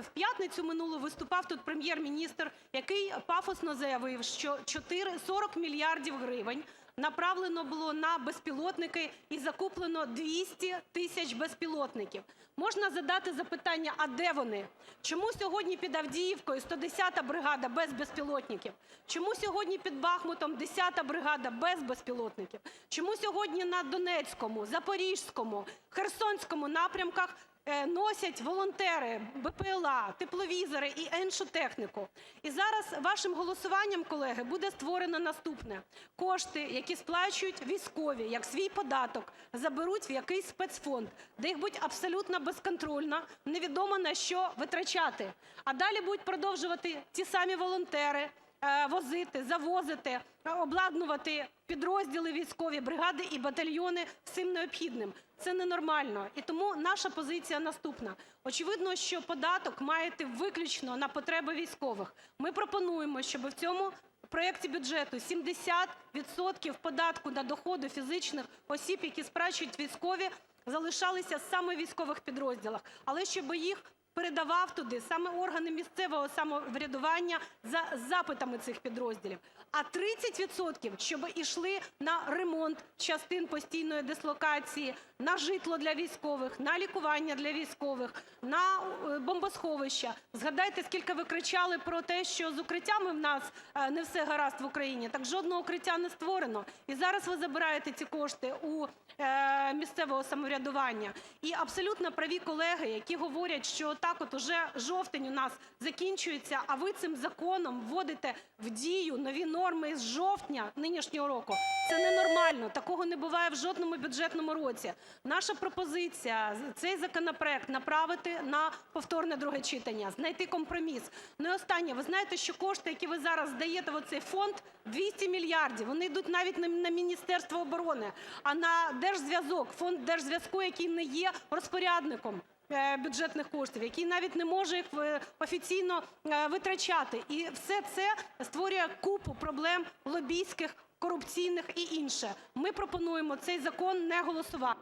в п'ятницю минулу виступав тут Прем'єр-міністр, який пафосно заявив, що 4 40 мільярдів гривень направлено було на безпілотники і закуплено 200 тисяч безпілотників. Можна задати запитання: а де вони? Чому сьогодні під Авдіївкою 110-та бригада без безпілотників? Чому сьогодні під Бахмутом 10-та бригада без безпілотників? Чому сьогодні на Донецькому, Запорізькому, Херсонському напрямках носять волонтери, БПЛА, тепловізори і іншу техніку? І зараз вашим голосуванням, колеги, буде створено наступне: кошти, які сплачують військові як свій податок, заберуть в якийсь спецфонд, де їх будуть абсолютно безконтрольно, невідомо на що витрачати. А далі будуть продовжувати ті самі волонтери е, возити, завозити, е, обладнувати підрозділи військові, бригади і батальйони всім необхідним. Це ненормально. І тому наша позиція наступна. Очевидно, що податок має йти виключно на потреби військових. Ми пропонуємо, щоб в цьому проекті бюджету 70% податку на доходи фізичних осіб, які сплачують військові, залишалися саме в військових підрозділах, але щоб їх передавав туди саме органи місцевого самоврядування за запитами цих підрозділів. А 30% щоб ішли на ремонт частин постійної дислокації, на житло для військових, на лікування для військових, на е, бомбосховища. Згадайте, скільки ви кричали про те, що з укриттями в нас е, не все гаразд в Україні. Так жодного укриття не створено. І зараз ви забираєте ці кошти у е, місцевого самоврядування. І абсолютно праві колеги, які говорять, що так от уже жовтень у нас закінчується, а ви цим законом вводите в дію нові норми з жовтня нинішнього року. Це ненормально. Такого не буває в жодному бюджетному році. Наша пропозиція цей законопроект направити на повторне друге читання, знайти компроміс. Ну і останнє. Ви знаєте, що кошти, які ви зараз даєте в оцей фонд, 200 мільярдів, вони йдуть навіть на Міністерство оборони, а на Держзв'язок, фонд Держзв'язку, який не є розпорядником бюджетних коштів, який навіть не може їх е, офіційно е, витрачати. І все це створює купу проблем лобійських, корупційних і інше. Ми пропонуємо цей закон не голосувати.